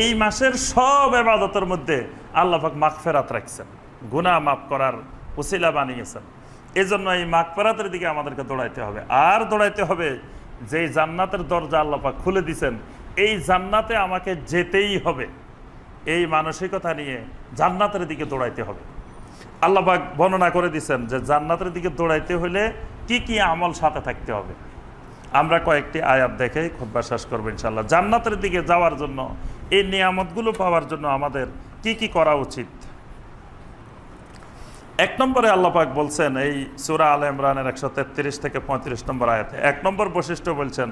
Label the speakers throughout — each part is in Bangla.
Speaker 1: এই মাসের সব এবাদতের মধ্যে আল্লাহাক মাগফেরাত রাখছেন। গুনাহ মাফ করার উসিলা বানিয়েছেন। এই জন্য এই মাগফেরাতের দিকে আমাদেরকে দৌড়াইতে হবে। আর দৌড়াইতে হবে যে জান্নাতের দরজা আল্লাপাক খুলে দিছেন, এই জান্নাতে আমাকে যেতেই হবে। এই মানসিকতা নিয়ে জান্নাতের দিকে দৌড়াইতে হবে। আল্লাহবাক বর্ণনা করে দিছেন যে জান্নাতের দিকে দৌড়াইতে হলে কি কি আমল সাথে থাকতে হবে। আমরা কয়েকটি আয়াত দেখে খুদ্া শেষ করব ইনশাল্লাহ জান্নাতের দিকে যাওয়ার জন্য এই নিয়ামতগুলো পাওয়ার জন্য আমাদের কি কি করা উচিত? এক নম্বরে আল্লাপাক বলছেন, এই সুরা আল ইমরানের একশো তেত্রিশ থেকে পঁয়ত্রিশ নম্বর আয়াতে, এক নম্বর বৈশিষ্ট্য বলছেন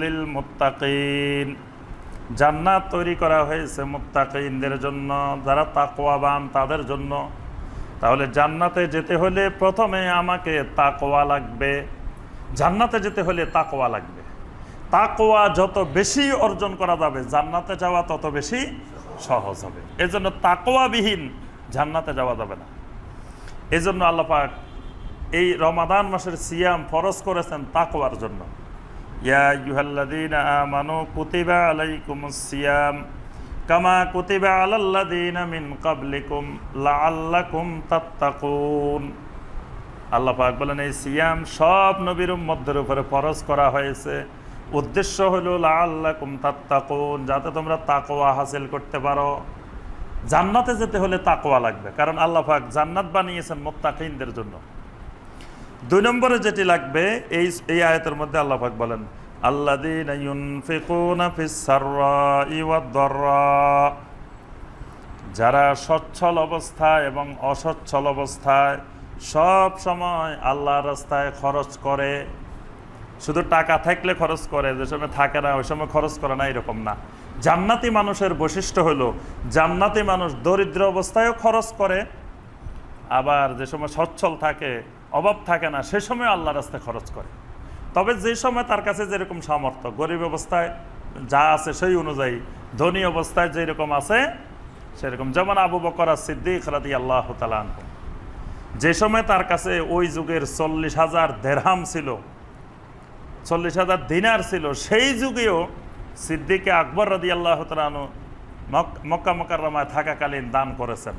Speaker 1: লিল মুত্তাকিন জান্নাত তৈরি করা হয়েছে মুত্তাকিনদের জন্য, যারা তাকওয়াবান তাদের জন্য। তাহলে জান্নাতে যেতে হলে প্রথমে আমাকে তাকোয়া লাগবে, জান্নাতে যেতে হলে তাকোয়া লাগবে। তাকওয়া যত বেশি অর্জন করা যাবে, জান্নাতে যাওয়া তত বেশি সহজ হবে। এজন্য তাকোয়াবিহীন জান্নাতে যাওয়া যাবে না। এজন্য আল্লাপাক এই রমাদান মাসের সিয়াম ফরজ করেছেন তাকোয়ার জন্য। ইয়া আলাইকুমুস সিয়াম কামা তাত্তাকুন। বলেন, এই সিয়াম সব নবীর মধ্যের উপরে ফরজ করা হয়েছে। উদ্দেশ্য হলো লাআল্লাকুম তাত্তাকুন, যাতে তোমরা তাকোয়া হাসিল করতে পারো। জান্নাতে যেতে হলে তাকোয়া লাগবে, কারণ আল্লাহ পাক জান্নাত বানিয়েছেন মুত্তাকিনদের জন্য। দুই নম্বরে যেটি লাগবে, এই এই আয়তের মধ্যে আল্লাহ পাক বলেন দাররা। যারা সচ্ছল অবস্থায় এবং অসচ্ছল অবস্থায় সব সময় আল্লাহর রাস্তায় খরচ করে শুধু টাকা থাকলে খরচ করে, যে সময় থাকে না, ওই সময় খরচ করে না, এরকম না। জান্নাতি মানুষের বৈশিষ্ট্য হলো, জান্নাতি মানুষ দরিদ্র অবস্থায়ও খরচ করে, আবার যে সময় সচ্ছল থাকে, অভাব থাকে না, সে সময় আল্লাহ রাস্তায় খরচ করে। তবে যে সময় তার কাছে যেরকম সামর্থ্য, গরিব অবস্থায় যা আছে সেই অনুযায়ী, ধনী অবস্থায় যেরকম আছে, সেরকম। যেমন আবু বকর সিদ্দিক রাদি আল্লাহ তালান যে সময় তার কাছে ওই যুগের চল্লিশ হাজার দেড়হাম ছিল চল্লিশ হাজার দিনার ছিল। সেই যুগেও সিদ্দিকে আকবর রাদি আল্লাহ তালানু মক্কা মকারমায় থাকাকালীন দান করেছেন।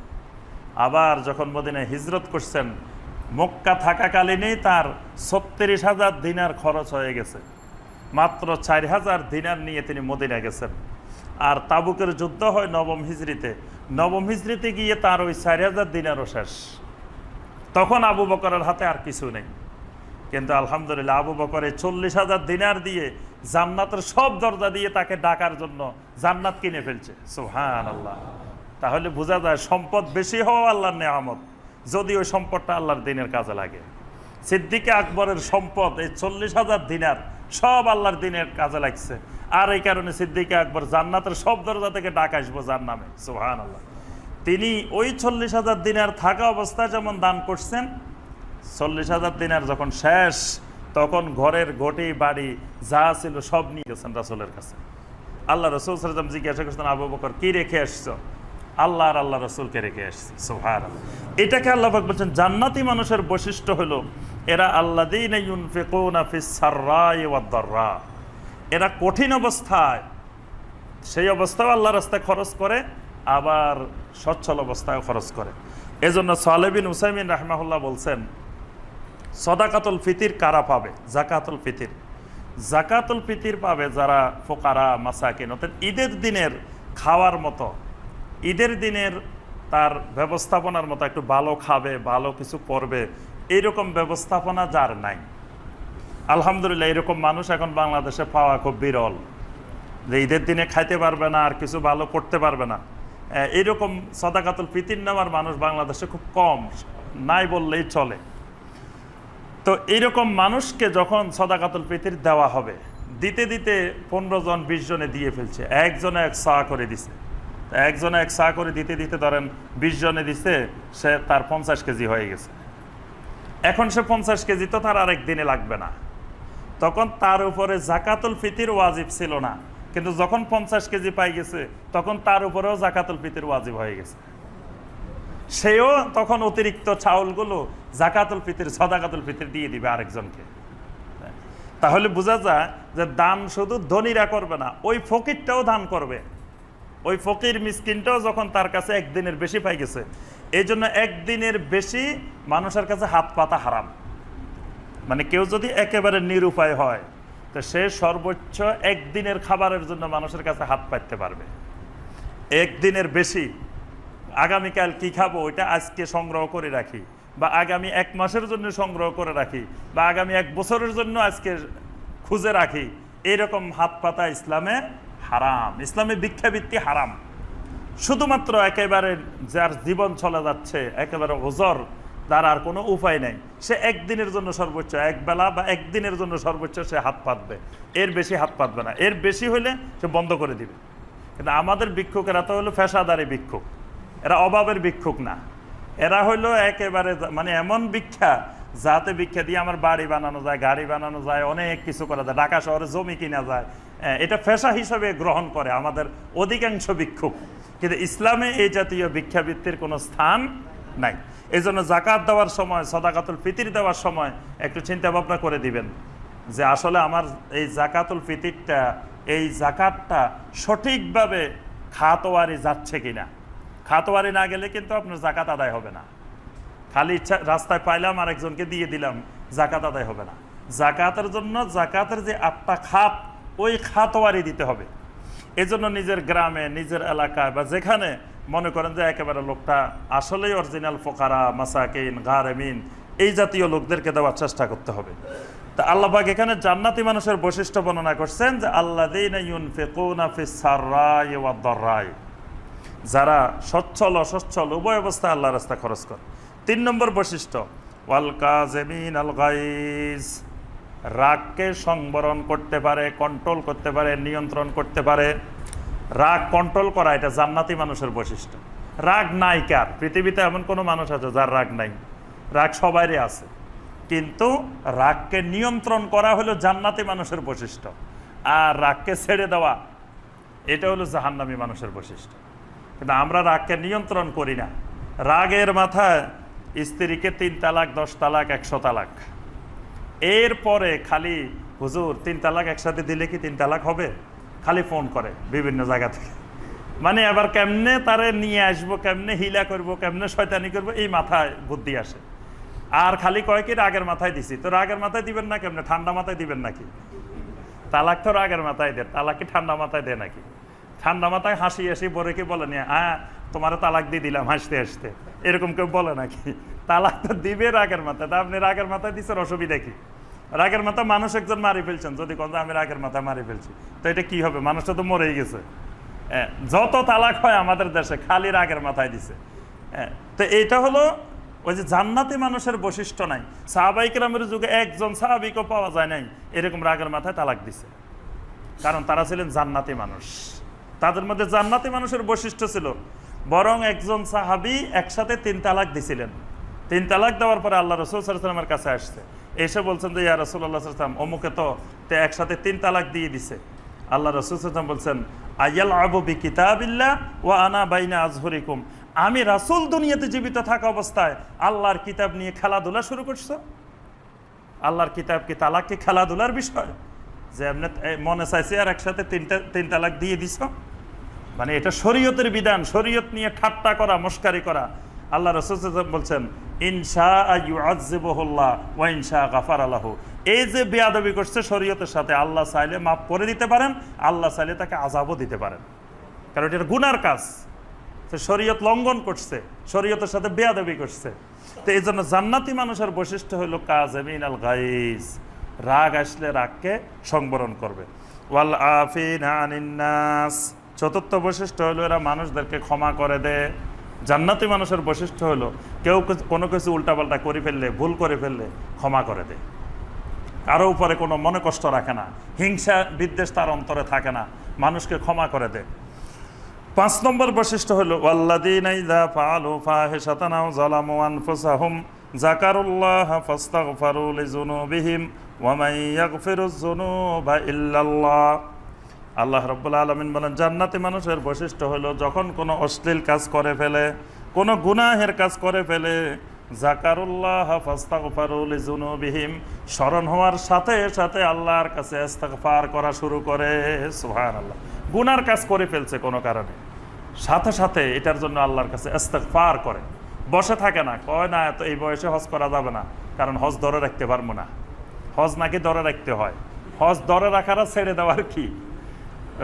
Speaker 1: আবার যখন মদিনায় হিজরত করছেন, মক্কা থাকাকালীনই তার ছত্রিশ হাজার দিনার খরচ হয়ে গেছে। মাত্র চার হাজার দিনার নিয়ে তিনি মদিনা গেছেন। আর তাবুকের যুদ্ধ হয় নবম হিজড়িতে নবম হিজড়িতে গিয়ে তার ওই চার হাজার দিনারও শেষ। তখন আবু বকরের হাতে আর কিছু নেই। কিন্তু আলহামদুলিল্লাহ আবু বকরে চল্লিশ হাজার দিনার দিয়ে জান্নাতের সব দরজা দিয়ে তাকে ডাকার জন্য জান্নাত কিনে ফেলছে। সোহান আল্লাহ তাহলে বোঝা যায় সম্পদ বেশি হওয়া আল্লাহর নেয়ামত, যদি ওই সম্পদটা আল্লাহর দিনের কাজে লাগে। সিদ্দিকে আকবরের সম্পদ এই চল্লিশ হাজার দিনার সব আল্লাহর দিনের কাজে লাগছে। আর এই কারণে সিদ্দিকে আকবর জান্নাতের সব দরজা থেকে ডাক আসব যার নামে। সোহান আল্লাহ তিনি ওই চল্লিশ হাজার দিনার থাকা অবস্থায় যেমন দান করছেন চল্লিশ হাজার দিনার যখন শেষ, তখন ঘরের ঘটি বাড়ি যা ছিল সব নিয়ে গেছেন রাসুলের কাছে। আল্লাহ রসুল সালাম জিজ্ঞাসা করছেন, আবু বকর, কি রেখে আসছো? আল্লাহ আর আল্লাহ রসুলকে রেখে আসছি সোহার এটাকে আল্লাহ বলছেন, জান্নাতি মানুষের বৈশিষ্ট্য হলো, এরা আল্লাহ এরা কঠিন অবস্থায়, সেই অবস্থাও আল্লাহ রাস্তায় খরচ করে, আবার সচ্ছল অবস্থায় খরচ করে। এজন্য সালেবিন উসাইমিন রাহমাহুল্লাহ বলছেন সদাকাতুল ফিতির কারা পাবে? জাকাতুল ফিতির। জাকাতুল ফিতির পাবে যারা ফোকারা, মাসাকিন, অর্থাৎ ঈদের দিনের খাওয়ার মতো। ঈদের দিনের তার ব্যবস্থাপনার মতো একটু ভালো খাবে, ভালো কিছু পরবে এইরকম ব্যবস্থাপনা যার নাই। আলহামদুলিল্লাহ এরকম মানুষ এখন বাংলাদেশে পাওয়া খুব বিরল। যে ঈদের দিনে খাইতে পারবে না, আর কিছু ভালো করতে পারবে না। এইরকম সদাকাতুল ফিতির নেওয়ার মানুষ বাংলাদেশে খুব কম, নাই বললেই চলে। তো এইরকম মানুষকে যখন সদাকাতুল ফিতির দেওয়া হবে, দিতে দিতে পনেরো জন, বিশ জনে দিয়ে ফেলছে। একজনে এক সা করে দিছে। একজনে এক সা করে দিতে দিতে ধরেন বিশ জনে দিছে, সে তার পঞ্চাশ কেজি হয়ে গেছে। এখন সে পঞ্চাশ কেজি তো তার আরেক দিনে লাগবে না। তখন তার উপরে জাকাতুল ফিতির ওয়াজিব ছিল না। কিন্তু যখন পঞ্চাশ কেজি পাই গেছে, তখন তার উপরেও জাকাতুল ফিতির ওয়াজিব হয়ে গেছে। সেও তখন অতিরিক্ত চাউলগুলো জাকাতুল ফিতির, সদাকাতুল ফিতির দিয়ে দিবে আরেকজনকে। তাহলে বোঝা যায় যে দান শুধু ধনীরা করবে না, ওই ফকিরটাও দান করবে। ওই ফকির মিসকিনটাও যখন তার কাছে একদিনের বেশি পাই গেছে এই জন্য একদিনের বেশি মানুষের কাছে হাত পাতা হারাম। মানে কেউ যদি একেবারে নিরুপায় হয়, তো সে সর্বোচ্চ একদিনের খাবারের জন্য মানুষের কাছে হাত পাততে পারবে। একদিনের বেশি আগামীকাল কি খাব ওইটা আজকে সংগ্রহ করে রাখি। বা আগামী এক মাসের জন্য সংগ্রহ করে রাখি, বা আগামী এক বছরের জন্য আজকে খুঁজে রাখি। এইরকম হাত পাতা ইসলামে হারাম। ইসলামে ভিক্ষাবৃত্তি হারাম। শুধুমাত্র একেবারে যার জীবন চলে যাচ্ছে, একেবারে ওজর, তার আর কোনো উপায় নেই। সে একদিনের জন্য সর্বোচ্চ এক বেলা বা একদিনের জন্য সর্বোচ্চ সে হাত পাতবে। এর বেশি হাত পাতবে না। এর বেশি হলে সে বন্ধ করে দিবে। কিন্তু আমাদের ভিক্ষুকেরা তো হলো পেশাদারি ভিক্ষুক। এরা অভাবের ভিক্ষুক না। এরা হইল একেবারে মানে এমন ভিক্ষা, যাতে ভিক্ষা দিয়ে আমার বাড়ি বানানো যায়, গাড়ি বানানো যায়, অনেক কিছু করা যায়, ঢাকা শহরে জমি কিনা যায়। এটা পেশা হিসাবে গ্রহণ করে আমাদের অধিকাংশ ভিক্ষুক। কিন্তু ইসলামে এই জাতীয় ভিক্ষাবৃত্তির কোনো স্থান নাই। এই জন্য জাকাত দেওয়ার সময়, সদাকাতুল ফিতির দেওয়ার সময় একটু চিন্তা ভাবনা করে দিবেন যে আসলে আমার এই জাকাতুল ফিতিরটা, এই জাকাতটা সঠিকভাবে খাতোয়ারি যাচ্ছে কিনা। খাতোয়ারি না গেলে কিন্তু আপনার জাকাত আদায় হবে না। খালি ইচ্ছা রাস্তায় পাইলাম আর একজনকে দিয়ে দিলাম, জাকাত আদায় হবে না। জাকাতের জন্য জাকাতের যে আটটা খাত, ওই খাতোয়ারি দিতে হবে। এজন্য নিজের গ্রামে, নিজের এলাকায় বা যেখানে মনে করেন যে একেবারে লোকটা আসলেই অরিজিনাল ফোকারা, মাসাকিন, গারেমিন, এই জাতীয় লোকদেরকে দেওয়ার চেষ্টা করতে হবে। তা আল্লাহবাক এখানে জান্নাতি মানুষের বৈশিষ্ট্য বর্ণনা করছেন যে আল্লাহ যারা সচ্ছল, অসচ্ছল, উভয় অবস্থায় আল্লাহ রাস্তা খরচ করে। তিন নম্বর বৈশিষ্ট্য, ওয়াল কাজেমিন আল গাইজ। রাগকে সংবরণ করতে পারে কন্ট্রোল করতে পারে, নিয়ন্ত্রণ করতে পারে। রাগ কন্ট্রোল করা, এটা জান্নাতি মানুষের বৈশিষ্ট্য। রাগ নাই কার? পৃথিবীতে এমন কোনো মানুষ আছে যার রাগ নাই। রাগ সবারই আছে। কিন্তু রাগকে নিয়ন্ত্রণ করা হলো জান্নাতি মানুষের বৈশিষ্ট্য। আর রাগকে ছেড়ে দেওয়া, এটা হলো জাহান্নামী মানুষের বৈশিষ্ট্য। কিন্তু আমরা রাগকে নিয়ন্ত্রণ করি না। রাগের মাথায় স্ত্রীকে তিন তালাক, দশ তালাক, একশো তালাক। এরপরে খালি হুজুর তিন তালাক একসাথে দিলে কি তিন তালাক হবে? খালি ফোন করে বিভিন্ন জায়গা থেকে। মানে এবার কেমনে তারে নিয়ে আসব, কেমনে হিলা করব, কেমনে শয়তানি করব, এই মাথায় বুদ্ধি আসে। আর খালি কয় কি, রাগের মাথায় দিছি। তো রাগের মাথায় দিবেন না কেমনে? ঠান্ডা মাথায় দিবেন নাকি? তালাক তো রাগের মাথায় দেয় তালাক কি ঠান্ডা মাথায় দেয় নাকি? ঠান্ডা মাথায় হাসি হাসি বলে কি বলে নি হ্যাঁ তোমার তালাক দিয়ে দিলাম হাসতে হাসতে। এরকম কেউ বলে নাকি? তালাক তো দিবে রাগের মাথায়। তা আপনি রাগের মাথায় দিচ্ছেন অসুবিধা কি? রাগের মাথায় মানুষ একজন মারি ফেলছেন, যদি কোন আমি রাগের মাথায় মারি ফেলছি। তো এটা কি হবে? মানুষটা তো মরেই গেছে। যত তালাক হয় আমাদের দেশে, খালি রাগের মাথায় দিছে। তো এইটা হলো ওই যে জান্নাতি মানুষের বৈশিষ্ট্য নাই। সাহাবাইকেরামের যুগে একজন সাহাবিকও পাওয়া যায় নাই, এরকম রাগের মাথায় তালাক দিছে। কারণ তারা ছিলেন জান্নাতি মানুষ। তাদের মধ্যে জান্নাতি মানুষের বৈশিষ্ট্য ছিল, বরং একজন সাহাবি একসাথে তিন তালাক দিছিলেন। তিন তালাক দেওয়ার পরে আল্লাহ রসুল সাল্লামের কাছে আসছে। এসে বলছেন যে, ইয়া রসুল্লাহ সাল্লাম অমুকে তো তে একসাথে তিন তালাক দিয়ে দিছে। আল্লাহ রসুল সাল্লাম বলছেন আয়াল আবু বি কিতাবিল্লা ও আনা বাইনা আজহরিকুম। আমি রাসুল দুনিয়াতে জীবিত থাকা অবস্থায় আল্লাহর কিতাব নিয়ে খেলাধুলা শুরু করছ? আল্লাহর কিতাব কি তালাক কি খেলাধুলার বিষয়? যে এ, মনে চাইছে আর একসাথে তিনটা তিন তালাক দিয়ে দিছ? মানে এটা শরীয়তের বিধান শরীয়ত নিয়ে ঠাট্টা করা মস্কারি করা। আল্লাহ রসুল বলছেন ইনশা আজবহল্লা ওয়া ইনশা গাফার আল্লাহ এই যে বেয়াদবি করছে শরীয়তের সাথে আল্লাহ চাইলে মাফ করে দিতে পারেন আল্লাহ চাইলে তাকে আজাবও দিতে পারেন। কারণ এটা গুনার কাজ। সে শরীয়ত লঙ্ঘন করছে শরীয়তের সাথে বেয়াদবি করছে। তো এই জন্য জান্নাতি মানুষের বৈশিষ্ট্য হলো কাজ এমিন আল গাইস রাগ আসলে রাগকে সংবরণ করবে। ওয়াল আফিন চতুর্থ বৈশিষ্ট্য হলো এরা মানুষদেরকে ক্ষমা করে দেয় জান্নাতি মানুষের বৈশিষ্ট্য হলো কেউ কোনো কিছু উল্টাপাল্টা করে ফেললে, ভুল করে ফেললে ক্ষমা করে দেয় কারও উপরে কোনো মনে কষ্ট রাখে না, হিংসা, বিদ্বেষ তার অন্তরে থাকে না, মানুষকে ক্ষমা করে দেয় পাঁচ নম্বর বৈশিষ্ট্য হলো আনফুসাহুম। যাকারুল্লাহ ফাস্তাগফারু লিযুনুবিহিম ওয়া মান ইয়াগফিরুয যুনুবা ইল্লাল্লাহ। আল্লাহ রাব্বুল আলামিন বলেন, জান্নাতি মানুষের বৈশিষ্ট্য হলো যখন কোনো অশ্লীল কাজ করে ফেলে, কোনো গুনাহের কাজ করে ফেলে জাকারুল্লাহ ফাস্তাগফারু লিযুনুবিহিম, স্মরণ হওয়ার সাথে সাথে আল্লাহর কাছে ইস্তেগফার করা শুরু করে। সুবহানাল্লাহ। গুনার কাজ করে ফেলছে কোনো কারণে। সাথে সাথে এটার জন্য আল্লাহর কাছে পার করে। বসে থাকে না, কয় না, এত এই বয়সে হজ করা যাবে না, কারণ হজ ধরে রাখতে পারব না। হজ নাকি ধরে রাখতে হয়? হজ ধরে রাখার ছেড়ে দেওয়ার কি?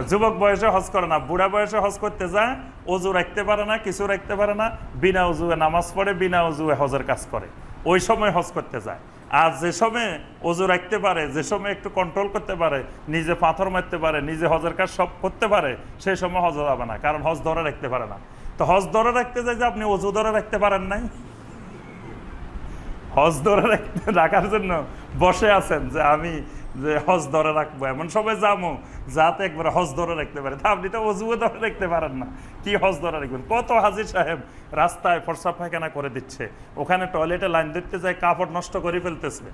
Speaker 1: যুবক বয়সে হজ করে না, বুড়া বয়সে হজ করতে যায়, অজু রাখতে পারে না, কিছু রাখতে পারে না, বিনা অজুয়ে নামাজ পড়ে, বিনা অজুয়ে হজের কাজ করে। ওই সময় হজ করতে যায়। আর যে সময় অজু রাখতে পারে, যে সময় একটু কন্ট্রোল করতে পারে, নিজে পাথর মারতে পারে, নিজে হজের কাজ সব করতে পারে, সেই সময় হজ যাবে না, কারণ হজ ধরে রাখতে পারে না। তো হজ ধরে রাখতে যায় যে আপনি অজু ধরে রাখতে পারেন নাই? হজ ধরে রাখতে রাখার জন্য বসে আছেন যে আমি যে হজ ধরে রাখব। এমন সবাই যাব যাতে একবার হজ ধরে রাখতে পারে। আপনি তো অজুও ধরে রাখতে পারেন না। কি হজ ধরে রাখবেন? কত হাজির সাহেব রাস্তায় ফরসা পায়খানা করে দিচ্ছে। ওখানে টয়লেটে লাইন ধরতে যায়, কাপড় নষ্ট করে ফেলতেছে।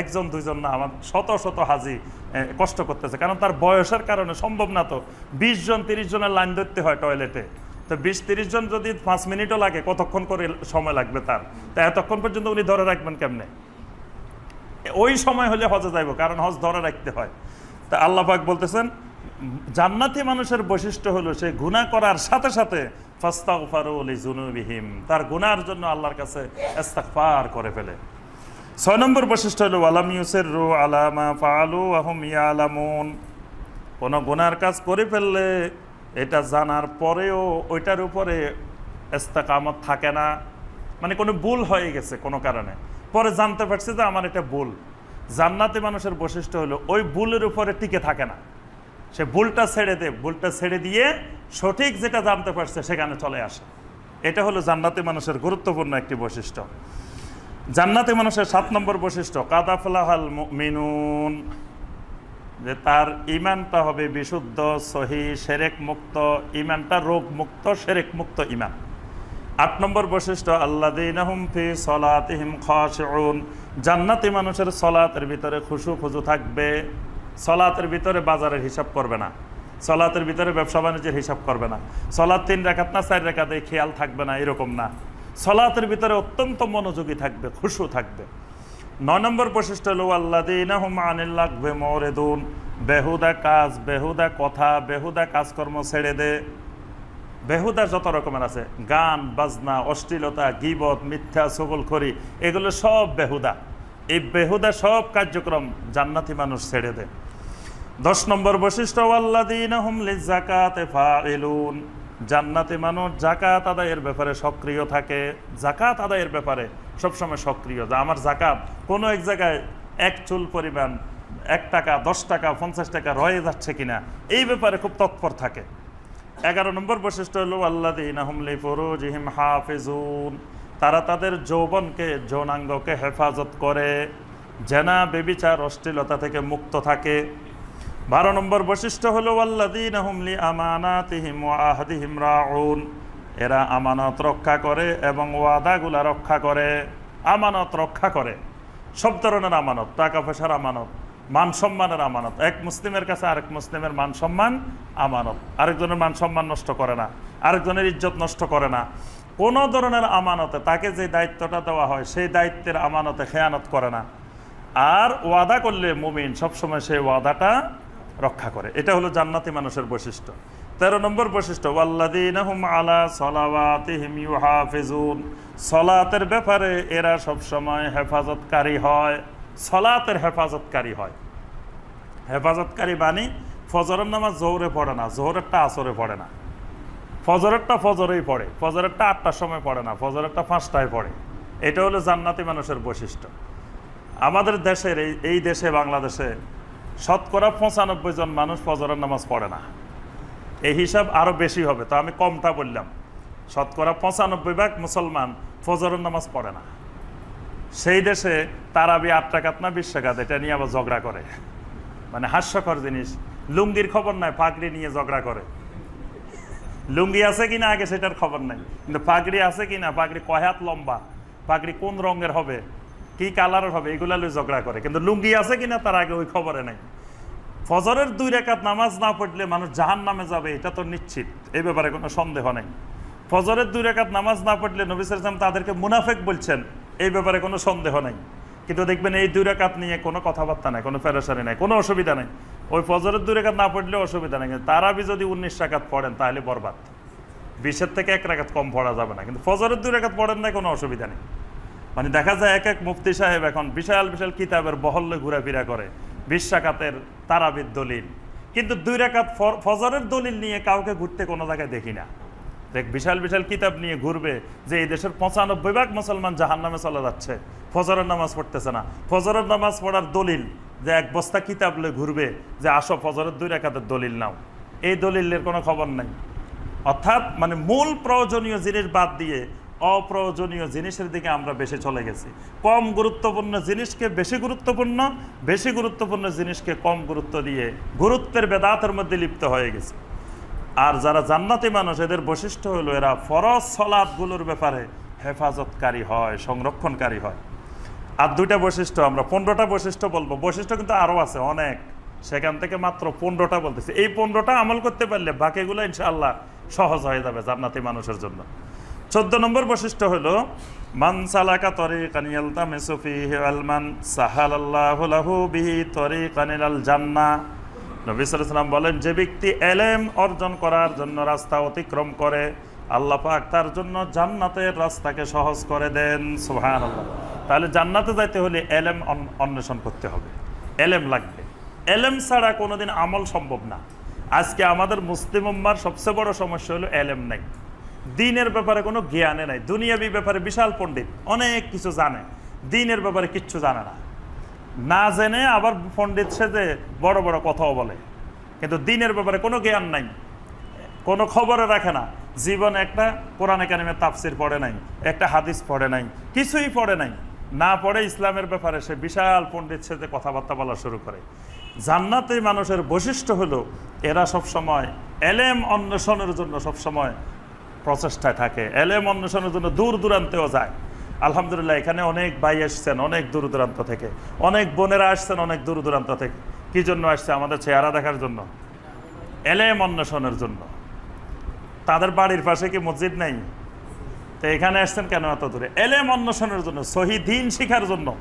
Speaker 1: একজন, দুইজন না, আমার শত শত হাজি কষ্ট করতেছে। কারণ তার বয়সের কারণে সম্ভব না তো। বিশ জন, তিরিশ জনের লাইন ধরতে হয় টয়লেটে। তো বিশ তিরিশ জন যদি পাঁচ মিনিটও লাগে, কতক্ষণ করে সময় লাগবে তার? তা এতক্ষণ পর্যন্ত উনি ধরে রাখবেন কেমনে? ওই সময় হলে হজে যাইব, কারণ হজ ধরে রাখতে হয়। তা আল্লাহ পাক বলতেছেন, জান্নাতি মানুষের বৈশিষ্ট্য হলো সে গুনাহ করার সাথে সাথে তার গুনার জন্য আল্লাহর কাছে করে ফেলে। ছয় নম্বর বৈশিষ্ট্য হলো, ওয়ালাম ইউসিররু আলা মা ফাআলু ওয়া হুম ইয়ালামুন। কোনো গুনার কাজ করে ফেললে এটা জানার পরেও ওইটার উপরে ইস্তেকামত থাকে না। মানে কোনো ভুল হয়ে গেছে কোনো কারণে। পরে জানতে পারছে যে আমার এটা ভুল। জান্নাতি মানুষের বৈশিষ্ট্য হলো ওই ভুলের উপরে টিকে থাকে না। সে ভুলটা ছেড়ে দে, ভুলটা ছেড়ে দিয়ে সঠিক যেটা জানতে পারছে সেখানে চলে আসে। এটা হলো জান্নাতি মানুষের গুরুত্বপূর্ণ একটি বৈশিষ্ট্য। জান্নাতি মানুষের সাত নম্বর বৈশিষ্ট্য, কাদাফলাহাল মিনুন যে তার ইমানটা হবে বিশুদ্ধ, সহি সেরেক মুক্ত ইমানটা রোগ মুক্ত সেরেক মুক্ত ইমান আট নম্বর বৈশিষ্ট্য আল্লাদিনাহুম ফি সলাতিহিম খাশিউন। জান্নাতি মানুষের সলাতের ভিতরে খুশু খুজু থাকবে, সলাতের ভিতরে বাজারের হিসাব করবে না, সলাতের ভিতরে ব্যবসা বাণিজ্যের হিসাব করবে না, সলাৎ তিন রেখাত না চার রেখাতে খেয়াল থাকবে না, এরকম না। সলাতের ভিতরে অত্যন্ত মনোযোগী থাকবে, খুশু থাকবে। নয় নম্বর বৈশিষ্ট্য হলো আল্লাদিনাহুম আনিল্লাগবে মরেদুন বেহুদা কাজ, বেহুদা কথা, বেহুদা কাজকর্ম ছেড়ে দে। বেহুদা যত রকমের আছে, গান, বাজনা, অশ্লীলতা, গিবত, মিথ্যা করি এগুলো সব বেহুদা। এই বেহুদা সব কার্যক্রম জান্নাতি মানুষ ছেড়ে দেয় দশ নম্বর বৈশিষ্ট্য ফাইলুন জান্নাতি মানুষ জাকাত আদায়ের ব্যাপারে সক্রিয় থাকে। জাকাত আদায়ের ব্যাপারে সবসময় সক্রিয়। যে আমার জাকাত, কোনো এক জায়গায় এক চুল পরিমাণ, এক টাকা, দশ টাকা, পঞ্চাশ টাকা রয়ে যাচ্ছে কিনা, এই ব্যাপারে খুব তৎপর থাকে। এগারো নম্বর বৈশিষ্ট্য হল হলো আল্লাদিনাহুমলি ফরুজিহিম হাফিজুন। তারা তাদের যৌবনকে, যৌনাঙ্গকে হেফাজত করে, জেনা, বেবিচার, অশ্লীলতা থেকে মুক্ত থাকে। বারো নম্বর বৈশিষ্ট্য হল হলো আল্লাদিনাহুমলি আমানাতিহিম ওয়াহদিহিম রাউন। এরা আমানত রক্ষা করে এবং ওয়াদাগুলা রক্ষা করে, আমানত রক্ষা করে। সব ধরনের আমানত, টাকা পয়সার আমানত, মান সম্মানের আমানত। এক মুসলিমের কাছে আরেক মুসলিমের মান সম্মান, আমানত। আরেকজনের মান সম্মান নষ্ট করে না, আরেকজনের ইজ্জত নষ্ট করে না। কোনো ধরনের আমানতে তাকে যে দায়িত্বটা দেওয়া হয়, সেই দায়িত্বের আমানতে খেয়ানত করে না। আর ওয়াদা করলে মুমিন সবসময় সেই ওয়াদাটা রক্ষা করে। এটা হলো জান্নাতি মানুষের বৈশিষ্ট্য। তেরো নম্বর বৈশিষ্ট্য ওয়াল্লাদিনাহুম আলা সলাওয়াতিহিম সলাতের ব্যাপারে এরা সবসময় হেফাজতকারী হয়। সলাতের হেফাজতকারী হয়। হেফাজতকারী বাণী ফজরের নামাজ জোহরে পড়ে না, জোহরেরটা আসরে পড়ে না। ফজরেরটা ফজরেই পড়ে, ফজরেরটা আটটার সময় পড়ে না, ফজরেরটা পাঁচটায় পড়ে। এটা হলো জান্নাতি মানুষের বৈশিষ্ট্য। আমাদের দেশের এই এই দেশে, বাংলাদেশে শতকরা পঁচানব্বই জন মানুষ ফজরের নামাজ পড়ে না। এই হিসাব আরও বেশি হবে। তো আমি কমটা বললাম। শতকরা পঁচানব্বই ভাগ মুসলমান ফজরের নামাজ পড়ে না। সেই দেশে তারাবি আট টাকাত না বিশ টাকাত এটা নিয়ে আবার ঝগড়া করে। মানে হাস্যকর জিনিস। লুঙ্গির খবর নাই পাগড়ি নিয়ে ঝগড়া করে। লুঙ্গি আছে কিনা আগে সেটার খবর নাই। কিন্তু পাগড়ি আছে কিনা পাগড়ি কয় হাত লম্বা পাগড়ি কোন রঙের হবে, কি কালারের হবে, এগুলা ঝগড়া করে। কিন্তু লুঙ্গি আছে কিনা তার আগে ওই খবরে নাই। ফজরের দুই রেখাত নামাজ না পড়লে মানুষ জাহান নামে যাবে, এটা তো নিশ্চিত। এই ব্যাপারে কোনো সন্দেহ নেই। ফজরের দুই রেখাত নামাজ না পড়লে নবী সালাম তাদেরকে মুনাফেক বলছেন, এই ব্যাপারে কোনো সন্দেহ নেই। কিন্তু দেখবেন এই দুই রেখাত নিয়ে কোনো কথাবার্তা নাই, কোনো ফেরেসারি নাই, কোনো অসুবিধা নেই। ওই ফজরের দুই রেখাত না পড়লে অসুবিধা নেই, কিন্তু তারাবি যদি উনিশ রেখাত পড়েন তাহলে বরবাদ। বিশের থেকে এক রাখাত কম পড়া যাবে না, কিন্তু ফজরের দুই রাখাত পড়েন না কোনো অসুবিধা নেই। মানে দেখা যায় এক এক মুফতি সাহেব এখন বিশাল বিশাল কিতাবের বহল্লে ঘোরাফেরা করে। বিশ রাকাতের তারাবির দলিল। কিন্তু দুই রাকাত ফ- ফজরের দলিল নিয়ে কাউকে ঘুরতে কোনো জায়গায় দেখি না। দেখ, বিশাল বিশাল কিতাব নিয়ে ঘুরবে যে এই দেশের পঁচানব্বই ভাগ মুসলমান জাহান নামে চলে যাচ্ছে। ফজরের নামাজ পড়তেছে না। ফজরের নামাজ পড়ার দলিল যে এক বস্তা কিতাব লয়ে ঘুরবে যে আসো ফজরের দুই রাকাতের দলিল নাও। এই দলিলের কোনো খবর নাই। অর্থাৎ মানে মূল প্রয়োজনীয় জিনিস বাদ দিয়ে অপ্রয়োজনীয় জিনিসের দিকে আমরা বেশি চলে গেছি। কম গুরুত্বপূর্ণ জিনিসকে বেশি গুরুত্বপূর্ণ বেশি গুরুত্বপূর্ণ জিনিসকে কম গুরুত্ব দিয়ে গুরুত্বের বেদাতের মধ্যে লিপ্ত হয়ে গেছে। আর যারা জান্নাতি মানুষ, এদের বৈশিষ্ট্য হলো এরা ফরজ সলাদগুলোর ব্যাপারে হেফাজতকারী হয়, সংরক্ষণকারী হয়। আর দুইটা বৈশিষ্ট্য, আমরা পনেরোটা বৈশিষ্ট্য বলব। বৈশিষ্ট্য কিন্তু আরও আছে, অনেক। সেখান থেকে মাত্র পনেরোটা বলতেছি। এই পনেরোটা আমল করতে পারলে বাকিগুলো ইনশাআল্লাহ সহজ হয়ে যাবে জান্নাতি মানুষের জন্য। চোদ্দ নম্বর বৈশিষ্ট্য হলো, মান সালাকা তরিকান ইয়ালতামিসু ফিহি আলমান সাহালাল্লাহু লাহু বিহি তরিকান ইলাল জান্নাহ নবী বলেন, যে ব্যক্তি এলেম অর্জন করার জন্য রাস্তা অতিক্রম করে, আল্লাহ পাক তার জন্য জান্নাতের রাস্তাকে সহজ করে দেন। সুবহানাল্লাহ। তাহলে জান্নাতে যাইতে হলে এলেম অন- অন্বেষণ করতে হবে। এলেম লাগবে। এলেম ছাড়া কোনোদিন আমল সম্ভব না। আজকে আমাদের মুসলিম উম্মার সবচেয়ে বড় সমস্যা হলো এলেম নাই। দিনের ব্যাপারে কোনো জ্ঞানে নাই। দুনিয়াবি ব্যাপারে বিশাল পণ্ডিত, অনেক কিছু জানে। দিনের ব্যাপারে কিচ্ছু জানে না। না জেনে আবার পণ্ডিত সেজে বড় বড় কথাও বলে। কিন্তু দিনের ব্যাপারে কোনো জ্ঞান নাই। কোনো খবরে রাখে না। জীবন একটা কোরআন একাডেমির তাফসির পড়ে নাই, একটা হাদিস পড়ে নাই, কিছুই পড়ে নাই। না পড়ে ইসলামের ব্যাপারে সে বিশাল পণ্ডিত সেজে কথাবার্তা বলা শুরু করে। জান্নাতে মানুষের বৈশিষ্ট্য হলো, এরা সব সময় এলেম অন্বেষণের জন্য সব সময় প্রচেষ্টায় থাকে। এলেম অন্বেষণের জন্য দূর দূরান্তেও যায়। আলহামদুলিল্লাহ, এখানে অনেক ভাই এসছেন, অনেক দূর দূরান্ত থেকে। অনেক বোনেরা আসছেন, অনেক দূর দূরান্ত থেকে। কি জন্য আসছে? আমাদের চেহারা দেখার জন্য। এলেম অন্বেষণের জন্য। তাদের বাড়ির পাশে কি মসজিদ নেই? তো এখানে আসছেন কেন এত দূরে? এলেম অন্বেষণের জন্য, সহি দিন শিখার জন্য।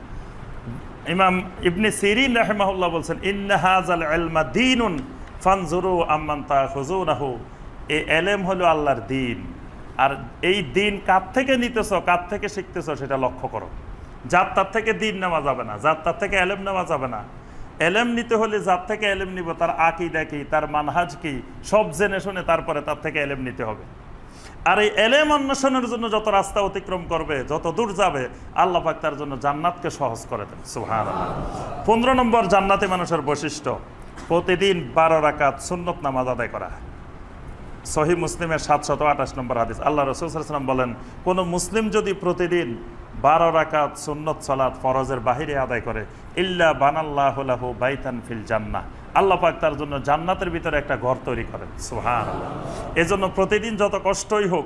Speaker 1: ইমাম ইবনে সিরিন রাহেমাহুল্লাহ বলছেন ইন্নাহাজাল এলমা দিনুন ফানজুরু আম্মান তা হুজুনাহু এই এলেম হলো আল্লাহর দিন। আর এই দিন কার থেকে নিতেছ, কার থেকে শিখতেছ সেটা লক্ষ্য করো। যার তার থেকে দিন নেওয়া যাবে না, যার তার থেকে এলেম নেওয়া যাবে না। এলেম নিতে হলে যার থেকে এলেম নিব, তার আকিদা কি, তার মানহাজ কি, সব জেনে শুনে তারপরে তার থেকে এলেম নিতে হবে। আর এই এলেম অন্বেষণের জন্য যত রাস্তা অতিক্রম করবে, যত দূর যাবে, আল্লাহ পাক তার জন্য জান্নাতকে সহজ করে দেন সুহান পনেরো নম্বর জান্নাতি মানুষের বৈশিষ্ট্য, প্রতিদিন বারো রাকাত সুন্নত নামাজ আদায় করা। সহি মুসলিমের সাতশত আঠাশ নম্বর হাদিস। আল্লাহ রসুলাম বলেন, কোনো মুসলিম যদি প্রতিদিন বারো রাকাত সুন্নত সালাত ফরজের বাহিরে আদায় করে, ইল্লা বানাল্লাহ বাইতান ফিল জান্না আল্লাহ পাক তার জন্য জান্নাতের ভিতরে একটা ঘর তৈরি করেন। সুহান এজন্য প্রতিদিন যত কষ্টই হোক,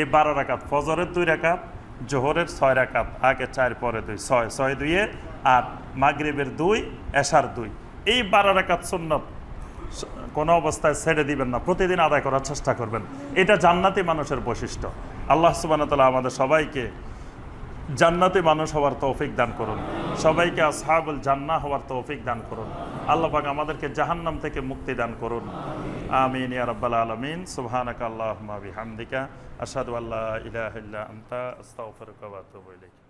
Speaker 1: এই বারো রাকাত ফজরের দুই রাকাত, জোহরের ছয় রাকাত, আগে চার, পরে দুই, ছয় ছয় দুইয়ে, আর মাগরিবের দুই, এশার দুই। এই বারো রাকাত সুন্নত কোনো অবস্থায় ছেড়ে দিবেন না। প্রতিদিন আদায় করার চেষ্টা করবেন। এটা জান্নাতি মানুষের বৈশিষ্ট্য। আল্লাহ সুবান তালা আমাদের সবাইকে জান্নাতি মানুষ হওয়ার তৌফিক দান করুন। সবাইকে আসহাবুল জান্না হওয়ার তৌফিক দান করুন। আল্লাহ পাক আমাদেরকে জাহান্নাম থেকে মুক্তি দান করুন। আমিন, ইয়া রাব্বাল আলামিন। সুবহানাকা আল্লাহুম্মা বিহামদিকা। আশহাদু আল্লা ইলাহা আনতা। ইলাইক।